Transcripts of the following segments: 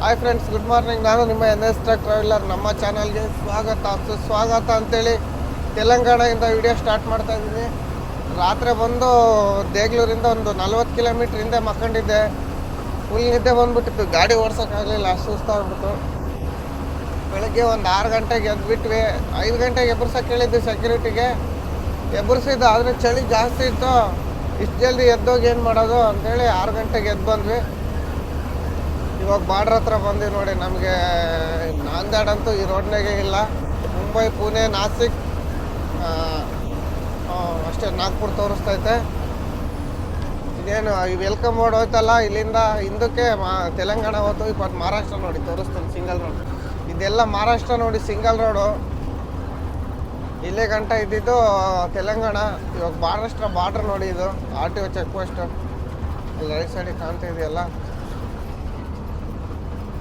Hi friends good morning ನಾನು ನಿಮ್ಮ N S truck traveller ನಮ್ಮ ಚಾನಲ್ಗೆ ಸ್ವಾಗತ. ಸುಸ್ವಾಗತ ಅಂತೇಳಿ ತೆಲಂಗಾಣದಿಂದ ವಿಡಿಯೋ ಸ್ಟಾರ್ಟ್ ಮಾಡ್ತಾ ಇದ್ದೀನಿ. ರಾತ್ರಿ ಬಂದು ದೇಗ್ಲೂರಿಂದ ಒಂದು ನಲ್ವತ್ತು ಕಿಲೋಮೀಟ್ರ್ ಹಿಂದೆ ಮಕ್ಕೊಂಡಿದ್ದೆ. ಫುಲ್ ನಿದ್ದೆ ಬಂದ್ಬಿಟ್ಟಿತ್ತು. ಗಾಡಿ ಓಡ್ಸೋಕ್ಕಾಗಲಿಲ್ಲ. ಅಷ್ಟು ಸುಸ್ತಾಗ್ಬಿಟ್ಟು ಬೆಳಗ್ಗೆ ಒಂದು ಆರು ಗಂಟೆಗೆ ಎದ್ಬಿಟ್ವಿ. ಐದು ಗಂಟೆಗೆ ಎಬ್ಬರ್ಸೋಕೆ ಹೇಳಿದ್ದು ಸೆಕ್ಯೂರಿಟಿಗೆ ಎಬ್ಬರ್ಸಿದ್ದು ಆದರೆ ಚಳಿ ಜಾಸ್ತಿ ಇತ್ತು. ಇಷ್ಟು ಜಲ್ದಿ ಎದ್ದೋಗಿ ಏನು ಮಾಡೋದು ಅಂತೇಳಿ ಆರು ಗಂಟೆಗೆ ಎದ್ದು ಬಂದ್ವಿ. ಇವಾಗ ಬಾರ್ಡ್ರ್ ಹತ್ರ ಬಂದಿವಿ ನೋಡಿ, ನಮಗೆ ನಾಂದೇಡ್ ಅಂತೂ ಈ ರೋಡ್ನಾಗೆ ಇಲ್ಲ. ಮುಂಬೈ, ಪುಣೆ, ನಾಸಿಕ್ ಅಷ್ಟೇ ನಾಗ್ಪುರ್ ತೋರಿಸ್ತೈತೆ. ಇದೇನು, ಈ ವೆಲ್ಕಮ್ ಬೋರ್ಡ್ ಹೋಯ್ತಲ್ಲ, ಇಲ್ಲಿಂದ ಹಿಂದಕ್ಕೆ ಮಾ, ತೆಲಂಗಾಣ ಹೋಯ್ತು ಇಪ್ಪತ್ತು ಮಹಾರಾಷ್ಟ್ರ ನೋಡಿ, ತೋರಿಸ್ತೀನಿ ಸಿಂಗಲ್ ರೋಡ್. ಇದೆಲ್ಲ ಮಹಾರಾಷ್ಟ್ರ ನೋಡಿ, ಸಿಂಗಲ್ ರೋಡು. ಇಲ್ಲೇ ಗಂಟ ಇದ್ದಿದ್ದು ತೆಲಂಗಾಣ. ಇವಾಗ ಮಹಾರಾಷ್ಟ್ರ ಬಾರ್ಡ್ರ್ ನೋಡಿ ಇದು, R T O check post ಅಲ್ಲಿ ರೈಟ್ ಸೈಡಿಗೆ ಕಾಣ್ತಾ ಇದೆಯಲ್ಲ.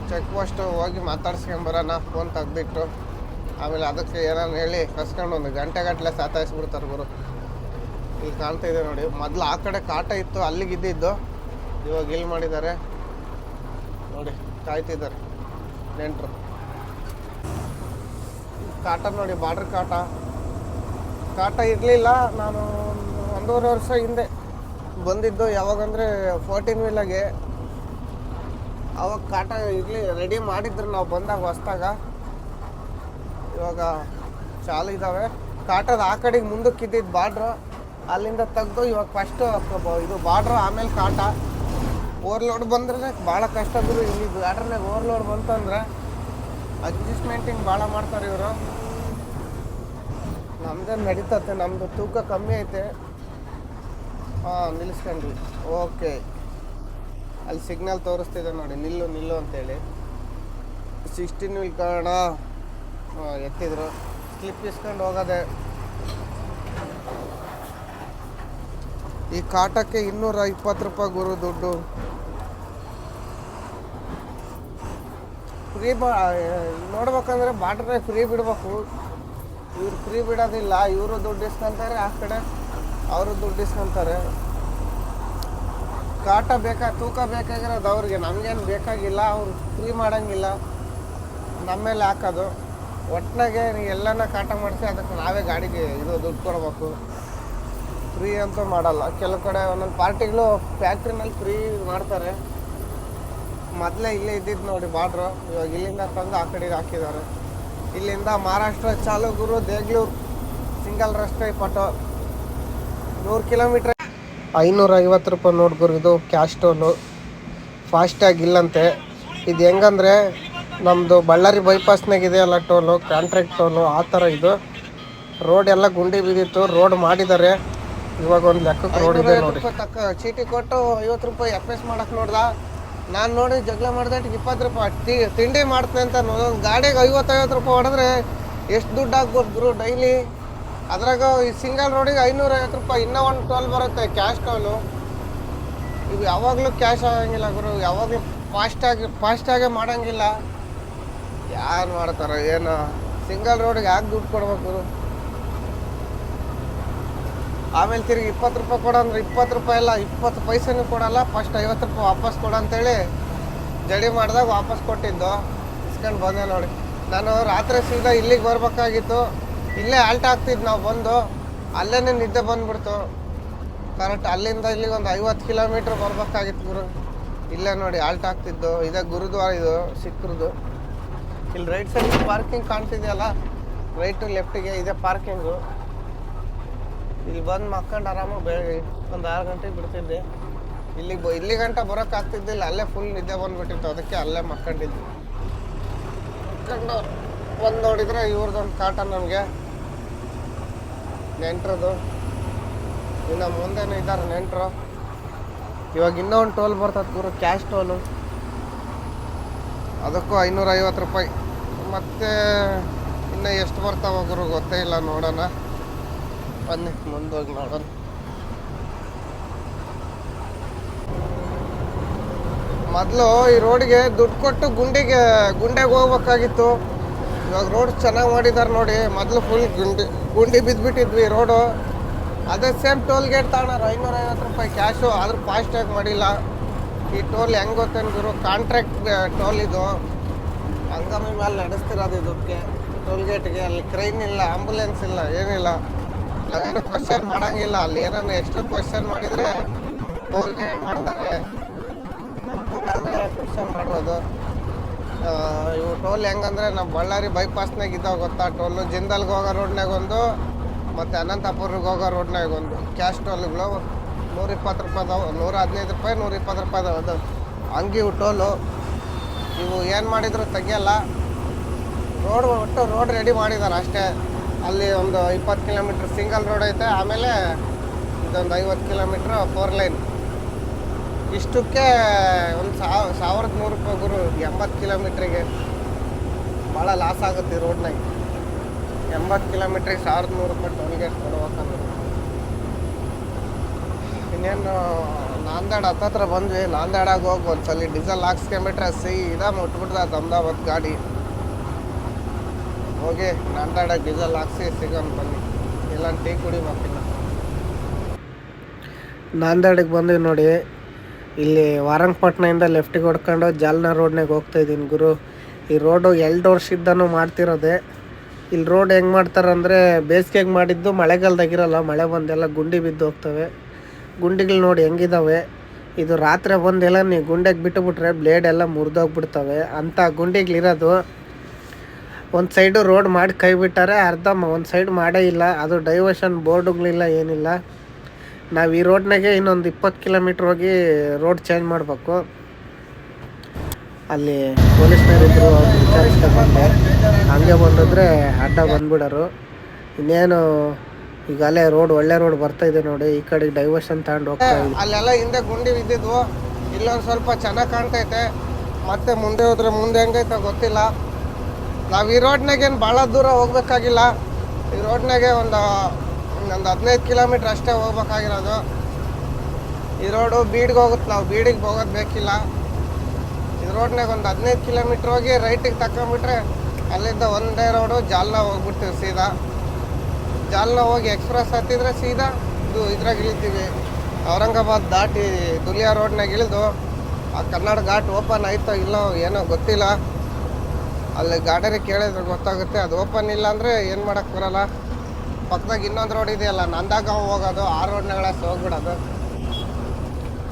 ಚೆಕ್ ಪೋಸ್ಟ್ ಹೋಗಿ ಮಾತಾಡ್ಸ್ಕೊಂಬರೋಣ ಫೋನ್ ತೆಗ್ದಿಟ್ಟು. ಆಮೇಲೆ ಅದಕ್ಕೆ ಏನಾರು ಹೇಳಿ ಕಸ್ಕೊಂಡು ಒಂದು ಗಂಟೆ ಗಂಟಲೆ ಸಾತಾಯಿಸ್ಬಿಡ್ತಾರೆ ಗುರು. ಇಲ್ಲಿ ಕಾಣ್ತಾ ಇದೆ ನೋಡಿ, ಮೊದಲು ಆ ಕಡೆ ಕಾಟ ಇತ್ತು, ಅಲ್ಲಿಗೆ ಇದ್ದಿದ್ದು. ಇವಾಗ ಇಲ್ಲಿ ಮಾಡಿದ್ದಾರೆ. ನೋಡಿ, ಕಾಯ್ತಿದ್ದಾರೆ ನೆಂಟರು. ಕಾಟ ನೋಡಿ, ಬಾರ್ಡ್ರ್ ಕಾಟ. ಕಾಟ ಇರಲಿಲ್ಲ, ನಾನು ಒಂದು ಒಂದೂವರೆ ವರ್ಷ ಹಿಂದೆ ಬಂದಿದ್ದು, ಯಾವಾಗಂದರೆ ಫೋರ್ಟೀನ್ ವೀಲಾಗೆ. ಅವಾಗ ಕಾಟ ಇರಲಿ ರೆಡಿ ಮಾಡಿದ್ರು, ನಾವು ಬಂದಾಗ ಹೊಸ್ದಾಗ ಇವಾಗ ಚಾಲು ಇದ್ದಾವೆ ಕಾಟದ ಆ ಕಡೆಗೆ ಮುಂದಕ್ಕೆ ಇದ್ದಿದ್ದು ಬಾರ್ಡ್ರು, ಅಲ್ಲಿಂದ ತೆಗೆದು ಇವಾಗ ಫಸ್ಟು ಇದು ಬಾರ್ಡ್ರು, ಆಮೇಲೆ ಕಾಟ. ಓವರ್ಲೋಡ್ ಬಂದ್ರೆ ಭಾಳ ಕಷ್ಟ ಗುರು, ಇಲ್ಲಿ ಬಾರ್ಡ್ರನ್ಯಾಗ ಓವರ್ಲೋಡ್ ಬಂತಂದ್ರೆ ಅಡ್ಜಸ್ಟ್ಮೆಂಟಿಂಗ್ ಭಾಳ ಮಾಡ್ತಾರೆ ಇವರು. ನಮ್ದೇನು ನಡೀತತೆ ನಮ್ಮದು ತೂಕ ಕಮ್ಮಿ ಐತೆ. ಹಾಂ ನಿಲ್ಲಿಸ್ಕೊಂಡ್ವಿ ಓಕೆ ಅಲ್ಲಿ ಸಿಗ್ನಲ್ ತೋರಿಸ್ತಿದೆ ನೋಡಿ, ನಿಲ್ಲು ನಿಲ್ಲು ಅಂತೇಳಿ. ಸಿಕ್ಸ್ಟೀನ್ ವೀಲ್ ಕಾರಣ ಎತ್ತಿದ್ರು. ಸ್ಲಿಪ್ ಇಸ್ಕೊಂಡು ಹೋಗೋದೆ. ಈ ಕಾಟಕ್ಕೆ ಇನ್ನೂರ ಇಪ್ಪತ್ತು ರೂಪಾಯಿ ಗುರು ದುಡ್ಡು. ಫ್ರೀ ಬಾ ನೋಡ್ಬೇಕಂದ್ರೆ ಬಾಟ್ರೆ ಫ್ರೀ ಬಿಡಬೇಕು. ಇವ್ರು ಫ್ರೀ ಬಿಡೋದಿಲ್ಲ, ಇವರು ದುಡ್ಡು ಇಸ್ಕೊಂತಾರೆ, ಆ ಕಡೆ. ಅವರು ದುಡ್ಡು ಇಸ್ಕೊಂತಾರೆ. ಕಾಟ ಬೇಕಾ, ತೂಕ ಬೇಕಾಗಿರೋದು ಅವ್ರಿಗೆ. ನಮಗೇನು ಬೇಕಾಗಿಲ್ಲ, ಅವ್ರು ಫ್ರೀ ಮಾಡೋಂಗಿಲ್ಲ. ನಮ್ಮ ಮೇಲೆ ಹಾಕೋದು ಒಟ್ಟಿನಾಗೆ ಎಲ್ಲನ ಕಾಟ ಮಾಡಿಸಿ ಅದಕ್ಕೆ ನಾವೇ ಗಾಡಿಗೆ ಇದು ದುಡ್ಡು ಕೊಡ್ಬೇಕು. ಫ್ರೀ ಅಂತೂ ಮಾಡಲ್ಲ. ಕೆಲವು ಕಡೆ ಒಂದೊಂದು ಪಾರ್ಟಿಗಳು ಫ್ಯಾಕ್ಟ್ರಿನಲ್ಲಿ ಫ್ರೀ ಮಾಡ್ತಾರೆ. ಮೊದಲೇ ಇಲ್ಲೇ ಇದ್ದಿದ್ದು ನೋಡಿ ಬಾರ್ಡ್ರು ಇವಾಗ ಇಲ್ಲಿಂದ ತಂದು ಆ ಕಡೆಗೆ ಹಾಕಿದ್ದಾರೆ. ಇಲ್ಲಿಂದ ಮಹಾರಾಷ್ಟ್ರ, ಚಾಲುಗುರು ದೇಗ್ಲೂರು ಸಿಂಗಲ್ ರಸ್ತೆ ಪಟೋ. ನೂರು ಕಿಲೋಮೀಟ್ರ್ ಐನೂರ ಐವತ್ತು ರೂಪಾಯಿ ನೋಡ್ಗುರು ಇದು ಕ್ಯಾಶ್ ಟೋಲು ಫಾಸ್ಟ್ಯಾಗಿ ಇಲ್ಲಂತೆ. ಇದು ಹೆಂಗಂದರೆ ನಮ್ಮದು ಬಳ್ಳಾರಿ ಬೈಪಾಸ್ನಾಗ ಇದೆಯಲ್ಲ ಟೋಲು ಕಾಂಟ್ರಾಕ್ಟ್ ಟೋಲು ಆ ಥರ ಇದು. ರೋಡ್ ಎಲ್ಲ ಗುಂಡಿ ಬಿದ್ದಿತ್ತು ರೋಡ್ ಮಾಡಿದ್ದಾರೆ. ಇವಾಗ ಒಂದು ಲೆಕ್ಕಕ್ಕೆ ರೋಡ್ ಇದೆ ನೋಡಿ. ತಕ್ಕ ಚೀಟಿ ಕೊಟ್ಟು ಐವತ್ತು ರೂಪಾಯಿ ಎಫ್ ಎಸ್ ಮಾಡಕ್ಕೆ ನೋಡ್ದ. ನಾನು ನೋಡಿ ಜಗಳ ಮಾಡಿದ ಇಪ್ಪತ್ತು ರೂಪಾಯಿ. ತಿಂಡಿ ಮಾಡ್ತೀನಿ ಅಂತ ಒಂದು ಗಾಡಿಗೆ ಐವತ್ತೈವತ್ತು ರೂಪಾಯಿ ಹೊಡೆದ್ರೆ ಎಷ್ಟು ದುಡ್ಡು ಆಗ್ಬೋದು ಗುರು ಡೈಲಿ? ಅದ್ರಾಗ ಈ ಸಿಂಗಲ್ ರೋಡಿಗೆ ಐನೂರ ಐವತ್ತು ರೂಪಾಯಿ, ಇನ್ನೂ ಒಂದು ಟೋಲ್ ಬರುತ್ತೆ ಕ್ಯಾಶ್ ಟೋಲು ಇವು ಯಾವಾಗಲೂ ಕ್ಯಾಶ್ ಆಗಂಗಿಲ್ಲ ಗುರು, ಯಾವಾಗಲೂ ಫಾಸ್ಟಾಗಿ ಫಾಸ್ಟಾಗೆ ಮಾಡೋಂಗಿಲ್ಲ. ಯಾರು ಮಾಡ್ತಾರೆ ಏನು, ಸಿಂಗಲ್ ರೋಡಿಗೆ ಯಾಕೆ ದುಡ್ಡು ಕೊಡ್ಬೇಕು ಗುರು? ಆಮೇಲೆ ತಿರುಗಿ ಇಪ್ಪತ್ತು ರೂಪಾಯಿ ಕೊಡು ಅಂದ್ರೆ ಇಪ್ಪತ್ತು ರೂಪಾಯಿ ಎಲ್ಲ ಇಪ್ಪತ್ತು ಪೈಸೆನೂ ಕೊಡಲ್ಲ ಫಸ್ಟ್ ಐವತ್ತು ರೂಪಾಯಿ ವಾಪಸ್ ಕೊಡು ಅಂತೇಳಿ ಜಡಿ ಮಾಡಿದಾಗ ವಾಪಸ್ ಕೊಟ್ಟಿದ್ದು. ಇಸ್ಕೊಂಡು ಬಂದೆ ನೋಡಿ. ನಾನು ರಾತ್ರಿ ಸೀದಾ ಇಲ್ಲಿಗೆ ಬರ್ಬೇಕಾಗಿತ್ತು. ಇಲ್ಲೇ ಆಲ್ಟ್ ಆಗ್ತಿದ್ ನಾವು ಬಂದು ಅಲ್ಲೇ ನಿದ್ದೆ ಬಂದ್ಬಿಡ್ತು. ಕರೆಕ್ಟ್ ಅಲ್ಲಿಂದ ಇಲ್ಲಿಗೆ ಒಂದು ಐವತ್ತು ಕಿಲೋಮೀಟ್ರ್ ಬರ್ಬೇಕಾಗಿತ್ತು ಗುರು. ಇಲ್ಲೇ ನೋಡಿ ಆಲ್ಟ್ ಆಗ್ತಿದ್ದು. ಇದೇ ಗುರುದ್ವಾರ ಇದು ಸಿಕ್ಕರದು ಇಲ್ಲಿ ರೈಟ್ ಸೈಡ್ ಪಾರ್ಕಿಂಗ್ ಕಾಣ್ತಿದೆಯಲ್ಲ? ರೈಟು ಲೆಫ್ಟಿಗೆ ಇದೇ ಪಾರ್ಕಿಂಗು ಇಲ್ಲಿ ಬಂದು ಮಕ್ಕೊಂಡು ಆರಾಮಾಗಿ ಬೆಳಗ್ಗೆ ಒಂದು ಆರು ಗಂಟೆಗೆ ಬಿಡ್ತಿದ್ದೆ. ಇಲ್ಲಿಗೆ ಬ, ಇಲ್ಲಿ ಗಂಟ ಬರೋಕ್ಕಾಗ್ತಿದ್ದಿಲ್ಲ ಅಲ್ಲೇ ಫುಲ್ ನಿದ್ದೆ ಬಂದುಬಿಟ್ಟಿತ್ತು. ಅದಕ್ಕೆ ಅಲ್ಲೇ ಮಕ್ಕಂಡಿದ್ದೆ. ಮಕ್ಕಂಡು ಒಂದು ನೋಡಿದರೆ ಇವ್ರದ್ದೊಂದು ಕಾಟ ನಮಗೆ. ನೆಂಟ್ರದು. ಇನ್ನು ಮುಂದೆನೂ ಇದ್ದಾರೆ ನೆಂಟರು. ಇವಾಗ ಇನ್ನೂ ಒಂದು ಟೋಲ್ ಬರ್ತದೆ ಗುರು ಕ್ಯಾಶ್ ಟೋಲು ಅದಕ್ಕೂ ಐನೂರ ಐವತ್ತು ರೂಪಾಯಿ. ಮತ್ತೆ ಇನ್ನು ಎಷ್ಟು ಬರ್ತಾವ ಗುರು ಗೊತ್ತೇ ಇಲ್ಲ, ನೋಡೋಣ. ಬನ್ನಿ, ಮುಂದೋಗಿ ನೋಡೋಣ. ಮೊದಲು ಈ ರೋಡಿಗೆ ದುಡ್ಡು ಕೊಟ್ಟು ಗುಂಡಿಗೆ, ಗುಂಡೆಗೆ ಹೋಗ್ಬೇಕಾಗಿತ್ತು. ಇವಾಗ ರೋಡ್ ಚೆನ್ನಾಗಿ ಮಾಡಿದ್ದಾರೆ ನೋಡಿ, ಮೊದಲು ಫುಲ್ ಗುಂಡಿ ಗುಂಡಿ ಬಿದ್ದುಬಿಟ್ಟಿದ್ವಿ ರೋಡು ಅದೇ ಸೇಮ್ ಟೋಲ್ ಗೇಟ್ ತಗೊಂಡ್ರು ಐನೂರ ಐವತ್ತು ರೂಪಾಯಿ ಕ್ಯಾಶು ಆದರೂ ಫಾಸ್ಟ್ಯಾಗಿ ಮಾಡಿಲ್ಲ. ಈ ಟೋಲ್ ಹೆಂಗೆ ಗೊತ್ತೇನು ಗುರು? ಕಾಂಟ್ರಾಕ್ಟ್ ಟೋಲ್ ಇದು. ಹಂಗಮಿ ಮೇಲೆ ನಡೆಸ್ತಿರೋದು ಇದಕ್ಕೆ. ಟೋಲ್ ಗೇಟ್ಗೆ ಅಲ್ಲಿ ಕ್ರೈನ್ ಇಲ್ಲ ಆಂಬುಲೆನ್ಸ್ ಇಲ್ಲ, ಏನಿಲ್ಲ. ಅದೇನು ಕ್ವಶನ್ ಮಾಡೋಂಗಿಲ್ಲ. ಅಲ್ಲಿ ಏನಾದ್ರು ಎಷ್ಟು ಕ್ವಶನ್ ಮಾಡಿದರೆ ಟೋಲ್ ಗೇಟ್ ಮಾಡ್ತಾರೆ. ಕ್ವಶನ್ ಮಾಡ್ಬೋದು. ಇವು ಟೋಲ್ ಹೆಂಗಂದ್ರೆ ನಮ್ಮ ಬಳ್ಳಾರಿ ಬೈಪಾಸ್ನಾಗ ಇದ್ದಾವೆ ಗೊತ್ತಾ? ಟೋಲು ಜಿಂದಲ್ಗೆ ಹೋಗೋ ರೋಡ್ನಾಗ ಒಂದು, ಮತ್ತು ಅನಂತಪುರ್ಗೆ ಹೋಗೋ ರೋಡ್ನಾಗ ಒಂದು. ಕ್ಯಾಶ್ ಟೋಲ್ಗಳು ನೂರ ಇಪ್ಪತ್ತು ರೂಪಾಯಿ ಅದಾವೆ ನೂರ ಹದಿನೈದು ರೂಪಾಯಿ ನೂರ ಇಪ್ಪತ್ತು ರೂಪಾಯಿ ಅದಾವೆ ಅದು. ಹಂಗೆ ಇವು ಟೋಲು ಇವು ಏನು ಮಾಡಿದ್ರು ತೆಗಿಯಲ್ಲ. ರೋಡ್ ಒಟ್ಟು ರೋಡ್ ರೆಡಿ ಮಾಡಿದ್ದಾರೆ ಅಷ್ಟೇ. ಅಲ್ಲಿ ಒಂದು ಇಪ್ಪತ್ತು ಕಿಲೋಮೀಟ್ರ್ ಸಿಂಗಲ್ ರೋಡ್ ಐತೆ, ಆಮೇಲೆ ಇದೊಂದು ಐವತ್ತು ಕಿಲೋಮೀಟ್ರ್ ಫೋರ್ ಲೈನ್. ಇಷ್ಟಕ್ಕೆ ಒಂದು ಸಾವ್ ಸಾವಿರದ ನೂರು ರೂಪಾಯಿ ಗುರು, ಎಂಬತ್ತು ಕಿಲೋಮೀಟ್ರಿಗೆ ಭಾಳ ಲಾಸ್ ಆಗುತ್ತೆ ರೋಡ್ನಾಗ ಎಂಬತ್ತು ಕಿಲೋಮೀಟ್ರಿಗೆ ಸಾವಿರದ ನೂರು ರೂಪಾಯಿ ಟೋಲ್ಗೆ ಕೊಡ್ಬೇಕಂದ್ರೆ. ಇನ್ನೇನು, ನಾಂದೇಡ್ ಹತ್ತತ್ರ ಬಂದ್ವಿ. ನಾಂದೇಡಾಗ ಹೋಗಿ ಒಂದ್ಸಲಿ ಡೀಸೆಲ್ ಹಾಕ್ಸ್ಕೊಂಬಿಟ್ರೆ ಸೀದಾ ಮುಟ್ಬಿಡ್ತದೆ ಅಹಮದಾಬಾದ್ ಗಾಡಿ. ಹೋಗಿ ನಾಂದೇಡಾಗ ಡೀಸೆಲ್ ಹಾಕ್ಸಿ ಸಿಗೋಣ ಬನ್ನಿ. ಇಲ್ಲ ಟೀ ಕುಡಿಬೇಕಿಲ್ಲ. ನಾಂದೇಡಿಗೆ ಬಂದ್ವಿ ನೋಡಿ. ಇಲ್ಲಿ ವಾರಂಗಪಟ್ಣದಿಂದ ಲೆಫ್ಟಿಗೆ ಹೊಡ್ಕೊಂಡು ಜಾಲ್ನಾ ರೋಡ್ನಾಗ ಹೋಗ್ತಾ ಇದ್ದೀನಿ ಗುರು. ಈ ರೋಡು ಎರಡು ವರ್ಷದಿಂದನೂ ಮಾಡ್ತಿರೋದೆ. ಇಲ್ಲಿ ರೋಡ್ ಹೆಂಗೆ ಮಾಡ್ತಾರಂದರೆ ಬೇಸಿಗೆಗೆ ಮಾಡಿದ್ದು ಮಳೆಗಾಲದಾಗಿರಲ್ಲ, ಮಳೆ ಬಂದೆಲ್ಲ ಗುಂಡಿ ಬಿದ್ದು ಹೋಗ್ತವೆ. ಗುಂಡಿಗಳು ನೋಡಿ ಹೆಂಗಿದಾವೆ. ಇದು ರಾತ್ರಿ ಬಂದೆಲ್ಲ ನೀವು ಗುಂಡೆಗೆ ಬಿಟ್ಟುಬಿಟ್ರೆ ಬ್ಲೇಡ್ ಎಲ್ಲ ಮುರಿದೋಗ್ಬಿಡ್ತವೆ. ಅಂಥ ಗುಂಡಿಗಳಿರೋದು. ಒಂದು ಸೈಡು ರೋಡ್ ಮಾಡಿ ಕೈ ಬಿಟ್ಟಾರೆ ಅರ್ಧ ಒಂದು ಸೈಡ್ ಮಾಡೇ ಇಲ್ಲ. ಅದು ಡೈವರ್ಷನ್ ಬೋರ್ಡುಗಳಿಲ್ಲ, ಏನಿಲ್ಲ. ನಾವು ಈ ರೋಡ್ನಾಗೆ ಇನ್ನೊಂದು ಇಪ್ಪತ್ತು ಕಿಲೋಮೀಟ್ರ್ ಹೋಗಿ ರೋಡ್ ಚೇಂಜ್ ಮಾಡಬೇಕು. ಅಲ್ಲಿ ಪೊಲೀಸ್ನವರಿದ್ದರು ಅವ್ರು ವಿಚಾರಿಸ್ತಾ ಬಂದೆ. ಹಂಗೆ ಬಂದಿದ್ರೆ ಅಡ್ಡ ಬಂದ್ಬಿಡೋರು. ಇನ್ನೇನು ಈಗ ಅಲ್ಲೇ ರೋಡ್ ಒಳ್ಳೆ ರೋಡ್ ಬರ್ತಾ ಇದೆ ನೋಡಿ ಈ ಕಡೆ ಡೈವರ್ಷನ್ ತಗೊಂಡು ಹೋಗ್ತಾ ಇದೆ ಅಲ್ಲೆಲ್ಲ ಹಿಂದೆ ಗುಂಡಿ ಬಿದ್ದಿದ್ವು. ಇಲ್ಲೊಂದು ಸ್ವಲ್ಪ ಚೆನ್ನಾಗಿ ಕಾಣ್ತೈತೆ. ಮತ್ತೆ ಮುಂದೆ ಹೋದ್ರೆ ಮುಂದೆ ಹೆಂಗೈತೆ ಗೊತ್ತಿಲ್ಲ. ನಾವು ಈ ರೋಡ್ನಾಗೇನು ಭಾಳ ದೂರ ಹೋಗ್ಬೇಕಾಗಿಲ್ಲ. ಈ ರೋಡ್ನಾಗೆ ಒಂದು ಒಂದು ಹದಿನೈದು ಕಿಲೋಮೀಟ್ರ್ ಅಷ್ಟೇ ಹೋಗ್ಬೇಕಾಗಿರೋದು. ಈ ರೋಡು ಬೀಡ್ಗೆ ಹೋಗುತ್ತೆ, ನಾವು ಬೀಡಿಗೆ ಹೋಗೋದು ಬೇಕಿಲ್ಲ. ಈ ರೋಡ್ನಾಗ ಒಂದು ಹದಿನೈದು ಕಿಲೋಮೀಟ್ರ್ ಹೋಗಿ ರೈಟಿಗೆ ತಕೊಂಬಿಟ್ರೆ ಅಲ್ಲಿಂದ ಒಂದೇ ರೋಡು ಜಾಲ್ನ ಹೋಗ್ಬಿಡ್ತೀವಿ ಸೀದಾ. ಜಾಲ್ನ ಹೋಗಿ ಎಕ್ಸ್ಪ್ರೆಸ್ ಹತ್ತಿದ್ರೆ ಸೀದಾ ಇದು ಇದ್ರಾಗ ಇಳಿತೀವಿ. ಔರಂಗಾಬಾದ್ ದಾಟಿ ದುಲಿಯಾ ರೋಡ್ನಾಗ ಇಳಿದು ಆ ಕನ್ನಡ ಘಾಟ್ ಓಪನ್ ಆಯಿತೋ ಇಲ್ಲೋ ಏನೋ ಗೊತ್ತಿಲ್ಲ. ಅಲ್ಲಿ ಗಾಡರಿ ಕೇಳಿದ್ರೆ ಗೊತ್ತಾಗುತ್ತೆ, ಅದು ಓಪನ್ ಇಲ್ಲ ಅಂದರೆ ಏನು ಮಾಡೋಕ್ಕೆ ಬರಲ್ಲ. ಪಕ್ಕದಾಗ ಇನ್ನೊಂದು ರೋಡ್ ಇದೆಯಲ್ಲ ನಂದಾಗ ಹೋಗೋದು, ಆ ರೋಡ್ನಾಗಳ ಹೋಗ್ಬಿಡೋದು.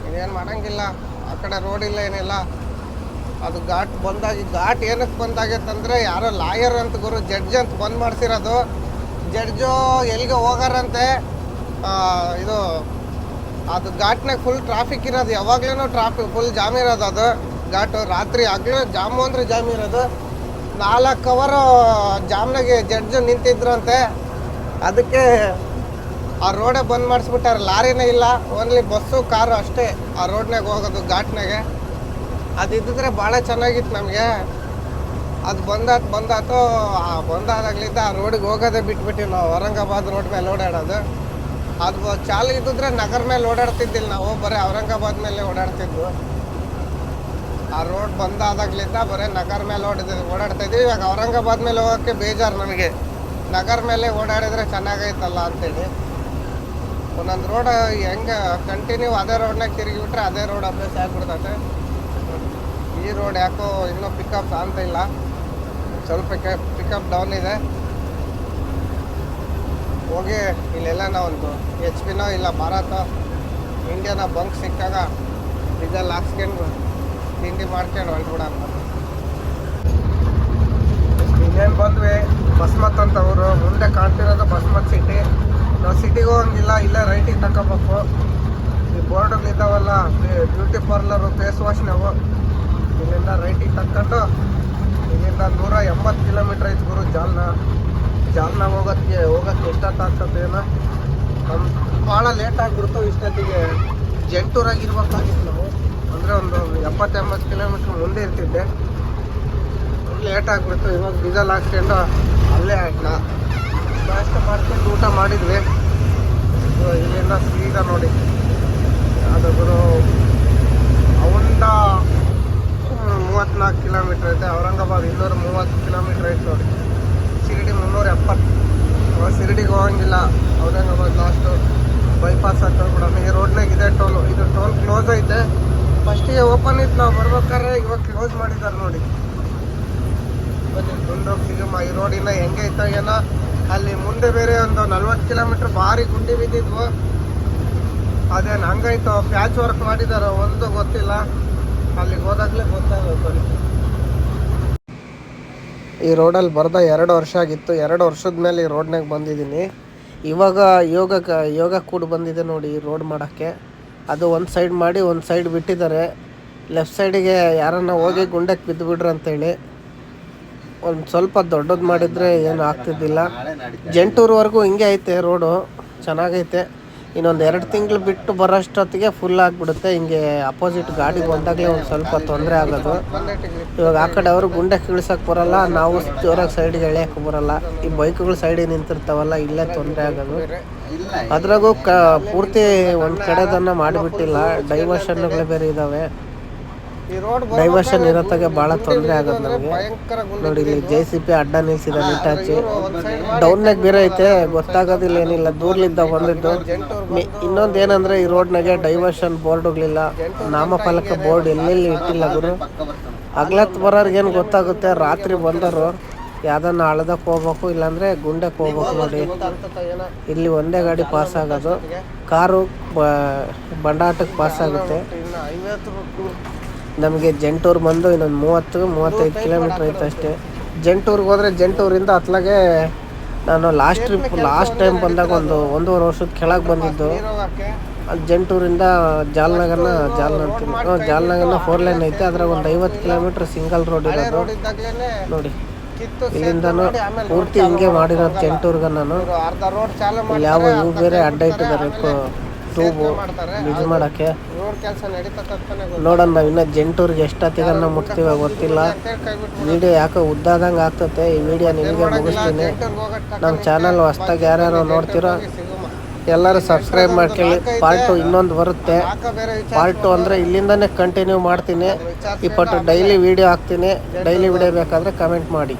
ಇನ್ನೇನು ಮಾಡೋಂಗಿಲ್ಲ, ಆ ಕಡೆ ರೋಡ್ ಇಲ್ಲ, ಏನಿಲ್ಲ. ಅದು ಘಾಟ್ ಬಂದಾಗಿ ಘಾಟ್ ಏನಕ್ಕೆ ಬಂದಾಗೈತಂದರೆ ಯಾರೋ ಲಾಯರ್ ಅಂತ ಗುರು ಜಡ್ಜ್ ಅಂತ ಬಂದ್ ಮಾಡ್ಸಿರೋದು. ಜಡ್ಜು ಎಲ್ಲಿಗೆ ಹೋಗಾರಂತೆ? ಇದು, ಅದು ಘಾಟ್ನಾಗ ಫುಲ್ ಟ್ರಾಫಿಕ್ ಇರೋದು ಯಾವಾಗ್ಲೂ ಟ್ರಾಫಿಕ್ ಫುಲ್ ಜಾಮ್ ಇರೋದು ಅದು. ಘಾಟು ರಾತ್ರಿ ಆಗಲೂ ಜಾಮು ಅಂದ್ರೆ ಜಾಮ್ ಇರೋದು. ನಾಲ್ಕು ಅವರು ಜಾಮ್ನಾಗೆ ಜಡ್ಜ್ ನಿಂತಿದ್ರಂತೆ. ಅದಕ್ಕೆ ಆ ರೋಡೇ ಬಂದ್ ಮಾಡಿಸ್ಬಿಟ್ಟಾರೆ. ಲಾರಿನೇ ಇಲ್ಲ. ಓನ್ಲಿ ಬಸ್ಸು ಕಾರು ಅಷ್ಟೇ. ಆ ರೋಡ್ನಾಗ ಹೋಗೋದು ಘಾಟ್ನಾಗೆ ಅದಿದ್ದಿದ್ರೆ ಭಾಳ ಚೆನ್ನಾಗಿತ್ತು ನಮಗೆ. ಅದು ಬಂದಾತ್, ಬಂದಾತು, ಆ ಬಂದಾದಾಗ್ಲಿಂದ ಆ ರೋಡಿಗೆ ಹೋಗೋದೇ ಬಿಟ್ಬಿಟ್ಟಿವಿ ನಾವು. ಔರಂಗಾಬಾದ್ ರೋಡ್ ಮೇಲೆ ಓಡಾಡೋದು. ಅದು ಚಾಲು ಇದ್ದಿದ್ರೆ ನಗರ ಮೇಲೆ ಓಡಾಡ್ತಿದ್ದಿಲ್ಲ ನಾವು. ಬರೀ ಔರಂಗಾಬಾದ್ ಮೇಲೆ ಓಡಾಡ್ತಿದ್ವು. ಆ ರೋಡ್ ಬಂದಾದಾಗ್ಲಿಂದ ಬರೀ ನಗರ ಮೇಲೆ ಓಡಿದ್ವಿ ಓಡಾಡ್ತಾ ಇದ್ವಿ. ಇವಾಗ ಔರಂಗಾಬಾದ್ ಮೇಲೆ ಹೋಗೋಕ್ಕೆ ಬೇಜಾರು ನಮಗೆ. ನಗರ ಮೇಲೆ ಓಡಾಡಿದ್ರೆ ಚೆನ್ನಾಗೈತಲ್ಲ ಅಂತೇಳಿ. ಒಂದೊಂದು ರೋಡ್ ಹೆಂಗೆ ಕಂಟಿನ್ಯೂ ಅದೇ ರೋಡ್ನಾಗ ತಿರುಗಿಬಿಟ್ರೆ ಅದೇ ರೋಡ್ ಅಭ್ಯಾಸ ಆಗ್ಬಿಡ್ತೈತೆ. ಈ ರೋಡ್ ಯಾಕೋ ಇನ್ನೂ ಪಿಕಪ್ ಅಂತ ಇಲ್ಲ. ಸ್ವಲ್ಪ ಪಿಕಪ್ ಡೌನ್ ಇದೆ. ಹೋಗಿ ಇಲ್ಲೆಲ್ಲ ಒಂದು ಎಚ್ ಪಿನೋ ಇಲ್ಲ ಭಾರತ ಇಂಡಿಯಾನ ಬಂಕ್ ಸಿಕ್ಕಾಗ ಡೀಸೆಲ್ ಹಾಕ್ಸ್ಕೊಂಡು ತಿಂಡಿ ಮಾಡ್ಕೊಂಡು ಹೊಳ್ಬಿಡೋಣ ಇನ್ನೇನು ಬಂದ್ವಿ? ಬಸ್ಮತ್ ಅಂತ ಅವರು ಮುಂದೆ ಕಾಣ್ತಿರೋದು ಬಸ್ಮತ್ ಸಿಟಿ ನಾವು ಸಿಟಿಗೆ ಹೋಗಂಗಿಲ್ಲ, ಇಲ್ಲೇ ರೈಟಿಗೆ ತಗೋಬೇಕು ಈ ಬೋರ್ಡ್ಗಳು ಇದ್ದಾವಲ್ಲ ಬ್ಯೂಟಿ ಪಾರ್ಲರು ಫೇಸ್ ವಾಶ್ ನಾವು. ಇಲ್ಲಿಂದ ರೈಟಿಗೆ ತಕ್ಕೊಂಡು, ಇಲ್ಲಿಂದ ನೂರ ಎಂಬತ್ತು ಕಿಲೋಮೀಟ್ರ್ ಐತೆ ಗುರು ಜಾಲ್ನ ಜಾಲ್ನ ಹೋಗೋಕ್ಕೆ ಹೋಗೋಕ್ಕೆ ಏನೋ? ನಮ್ಮ ಭಾಳ ಲೇಟ್ ಆಗಿಬಿಡ್ತು ಇಷ್ಟೊತ್ತಿಗೆ. ಜಂಟೂರಾಗಿರ್ಬೇಕಾಗಿತ್ತು ನಾವು. ಅಂದರೆ ಒಂದು ಎಪ್ಪತ್ತೆಂಬತ್ತು ಕಿಲೋಮೀಟ್ರ್ ಮುಂದೆ ಇರ್ತಿದ್ದೆ. ಲೇಟ್ ಆಗಿಬಿಡ್ತು. ಇವಾಗ ಡೀಸೆಲ್ ಹಾಕ್ಸ್ಕೊಂಡು ಅಲ್ಲೇ ನಾ ನಾಷ್ಟ ಮಾಡ್ಕೊಂಡು ಊಟ ಮಾಡಿದ್ವಿ. ಇಲ್ಲಿಂದ ಸೀದಾ ನೋಡಿ. ಯಾವ್ದಾದ್ರು ಅವಂದ ಮೂವತ್ತ್ನಾಲ್ಕು ಕಿಲೋಮೀಟ್ರ್ ಐತೆ. ಔರಂಗಾಬಾದ್ ಇನ್ನೂರ ಮೂವತ್ತು ಕಿಲೋಮೀಟ್ರ್ ಐತೆ ನೋಡಿ. ಶಿರಡಿ ಮುನ್ನೂರ ಎಪ್ಪತ್ತು. ಇವಾಗ ಶಿರಡಿಗೆ ಹೋಗಂಗಿಲ್ಲ. ಔರಂಗಾಬಾದ್ ಲಾಸ್ಟು ಬೈಪಾಸ್ ಹಾಕೋಬಿಡೋಣ ಈ ರೋಡ್ನಾಗ ಇದೆ ಟೋಲು ಇದು ಟೋಲ್ ಕ್ಲೋಸ್ ಐತೆ. ಫಸ್ಟಿಗೆ ಓಪನ್ ಇತ್ತು ನಾವು ಬರ್ಬೇಕಾದ್ರೆ ಇವಾಗ ಕ್ಲೋಸ್ ಮಾಡಿದ್ದಾರೆ ನೋಡಿ. ಗುಂಡೋಗಿ ಸಿಗಮ್ಮ ಈ ರೋಡಿನ ಹೆಂಗೈತೋ ಏನೋ, ಅಲ್ಲಿ ಮುಂದೆ ಬೇರೆ ಒಂದು ನಲ್ವತ್ತು ಕಿಲೋಮೀಟ್ರ್ ಭಾರಿ ಗುಂಡಿ ಬಿದ್ದಿದ್ವು. ಅದೇನು ಹಂಗಾಯ್ತು? ಪ್ಯಾಚ್ ವರ್ಕ್ ಮಾಡಿದಾರ ಒಂದು ಗೊತ್ತಿಲ್ಲ. ಅಲ್ಲಿಗೆ ಹೋದಾಗಲೇ ಗೊತ್ತಾಗಬೇಕು ಈ ರೋಡಲ್ಲಿ ಬರ್ದ ಎರಡು ವರ್ಷ ಆಗಿತ್ತು. ಎರಡು ವರ್ಷದ ಮೇಲೆ ಈ ರೋಡ್ನಾಗ ಬಂದಿದ್ದೀನಿ. ಇವಾಗ ಯೋಗ ಯೋಗ ಕೂಡ ಬಂದಿದೆ ನೋಡಿ ಈ ರೋಡ್ ಮಾಡೋಕ್ಕೆ. ಅದು ಒಂದು ಸೈಡ್ ಮಾಡಿ ಒಂದು ಸೈಡ್ ಬಿಟ್ಟಿದ್ದಾರೆ. ಲೆಫ್ಟ್ ಸೈಡಿಗೆ ಯಾರನ್ನ ಹೋಗಿ ಗುಂಡಕ್ಕೆ ಬಿದ್ದುಬಿಡ್ರಿ ಅಂತೇಳಿ. ಒಂದು ಸ್ವಲ್ಪ ದೊಡ್ಡದು ಮಾಡಿದರೆ ಏನು ಆಗ್ತಿದ್ದಿಲ್ಲ. ಜಂಟೂರ್ವರೆಗೂ ಹಿಂಗೆ ಐತೆ ರೋಡು, ಚೆನ್ನಾಗೈತೆ. ಇನ್ನೊಂದು ಎರಡು ತಿಂಗಳು ಬಿಟ್ಟು ಬರೋಷ್ಟೊತ್ತಿಗೆ ಫುಲ್ ಆಗಿಬಿಡುತ್ತೆ. ಹಿಂಗೆ ಅಪೋಸಿಟ್ ಗಾಡಿ ಬಂದಾಗಲೇ ಒಂದು ಸ್ವಲ್ಪ ತೊಂದರೆ ಆಗೋದು. ಇವಾಗ ಆ ಕಡೆ ಅವರು ಗುಂಡೆ ಕೀಳ್ಸೋಕ್ಕೆ ಬರೋಲ್ಲ, ನಾವು ಜೋರಾಗಿ ಸೈಡಿಗೆ ಎಳೆಯೋಕ್ಕೆ ಬರೋಲ್ಲ. ಈ ಬೈಕ್ಗಳು ಸೈಡಿಗೆ ನಿಂತಿರ್ತಾವಲ್ಲ, ಇಲ್ಲೇ ತೊಂದರೆ ಆಗೋದು. ಅದ್ರಾಗೂ ಕ ಪೂರ್ತಿ ಒಂದು ಕಡೆದನ್ನು ಮಾಡಿಬಿಟ್ಟಿಲ್ಲ. ಡೈವರ್ಷನ್ಗಳು ಬೇರೆ ಇದ್ದಾವೆ ಡೈವರ್ಷನ್ ಇರೋತ್ತಾಗೆ ಬಹಳ ತೊಂದರೆ ಆಗೋದು ನಮಗೆ. ನೋಡಿ ಇಲ್ಲಿ ಜೆ ಸಿ ಪಿ ಅಡ್ಡ ನಿಲ್ಸಿದ ಇಟಾಚಿ ಡೌನ್ನಾಗ ಬೇರೆ ಐತೆ ಗೊತ್ತಾಗೋದಿಲ್ಲ ಏನಿಲ್ಲ ದೂರ್ಲಿದ್ದ ಬಂದಿದ್ದು. ಇನ್ನೊಂದು ಏನಂದ್ರೆ ಈ ರೋಡ್ನಾಗೆ ಡೈವರ್ಷನ್ ಬೋರ್ಡ್ ಹೋಗ್ಲಿಲ್ಲ. ನಾಮಫಲಕ ಬೋರ್ಡ್ ಎಲ್ಲೆಲ್ಲಿ ಇಟ್ಟಿಲ್ಲ ಗುರು. ಅಗ್ಲತ್ ಬರೋರ್ಗೆ ಏನು ಗೊತ್ತಾಗುತ್ತೆ ರಾತ್ರಿ ಬಂದರು ಯಾವ್ದನ್ನ ಹಳದಕ್ಕೆ ಹೋಗ್ಬೇಕು ಇಲ್ಲಾಂದ್ರೆ ಗುಂಡಕ್ಕೆ ಹೋಗ್ಬೇಕು ನೋಡಿ. ಇಲ್ಲಿ ಒಂದೇ ಗಾಡಿ ಪಾಸ್ ಆಗೋದು. ಕಾರು ಬಂಡಾಟಕ್ಕೆ ಪಾಸ್ ಆಗುತ್ತೆ. ನಮಗೆ ಜಂಟೂರು ಬಂದು ಇನ್ನೊಂದು ಮೂವತ್ತು, ಮೂವತ್ತೈದು ಕಿಲೋಮೀಟ್ರ್ ಐತೆ ಅಷ್ಟೇ. ಜಂಟೂರ್ಗೆ ಹೋದರೆ ಜಂಟೂರಿಂದ ಅತ್ಲಾಗೆ ನಾನು ಲಾಸ್ಟ್ ಟ್ರಿಪ್ ಲಾಸ್ಟ್ ಟೈಮ್ ಬಂದಾಗ ಒಂದು ಒಂದೂವರೆ ವರ್ಷದ ಕೆಳಗೆ ಬಂದಿದ್ದು. ಅಲ್ಲಿ ಜಂಟೂರಿಂದ ಜಾಲ್ನಗರ್ನ, ಜಾಲ್ನ ಅಂತೀನಿ ಜಾಲ್ನಗರ್ನ ಫೋರ್ ಲೈನ್ ಐತೆ. ಅದ್ರಾಗ ಒಂದು ಐವತ್ತು ಕಿಲೋಮೀಟ್ರ್ ಸಿಂಗಲ್ ರೋಡ್ ಇರೋದು. ನೋಡಿ, ಇಲ್ಲಿಂದನೂ ಪೂರ್ತಿ ಹಿಂಗೆ ಮಾಡಿರೋದು ಜಂಟೂರ್ಗ ನಾನು. ಇಲ್ಲಿ ಯಾವ ಇವು ಬೇರೆ ಅಡ್ಡ ಇಟ್ಟಿದ್ದಾರೆ. ಟ್ಯೂಬು ಇದು ಮಾಡೋಕ್ಕೆ. ನೋಡೋಣ, ನಾವು ಇನ್ನೂ ಜಂಟೂರ್ಗೆ ಎಷ್ಟೊತ್ತಿಗನ್ನ ಮುಟ್ತೀವ ಗೊತ್ತಿಲ್ಲ. ವಿಡಿಯೋ ಯಾಕೋ ಉದ್ದಾದಂಗೆ ಆಗ್ತತೆ, ಈ ವಿಡಿಯೋ ನಿಮಗೆ ಮುಗಿಸ್ತೀನಿ. ನಮ್ಮ ಚಾನಲ್ ಹೊಸ್ದಾಗಿ ಯಾರ್ಯಾರು ನೋಡ್ತೀರೋ, ಎಲ್ಲರೂ ಸಬ್ಸ್ಕ್ರೈಬ್ ಮಾಡ್ಕೊಳ್ಳಿ. ಪಾರ್ಟ್ ಟು ಇನ್ನೊಂದು ಬರುತ್ತೆ. ಬೇರೆ ಪಾರ್ಟ್ ಟು ಅಂದರೆ ಇಲ್ಲಿಂದನೇ ಕಂಟಿನ್ಯೂ ಮಾಡ್ತೀನಿ. ಇಪ್ಪತ್ತು ಡೈಲಿ ವಿಡಿಯೋ ಹಾಕ್ತೀನಿ. ಡೈಲಿ ವಿಡಿಯೋ ಬೇಕಾದರೆ ಕಮೆಂಟ್ ಮಾಡಿ.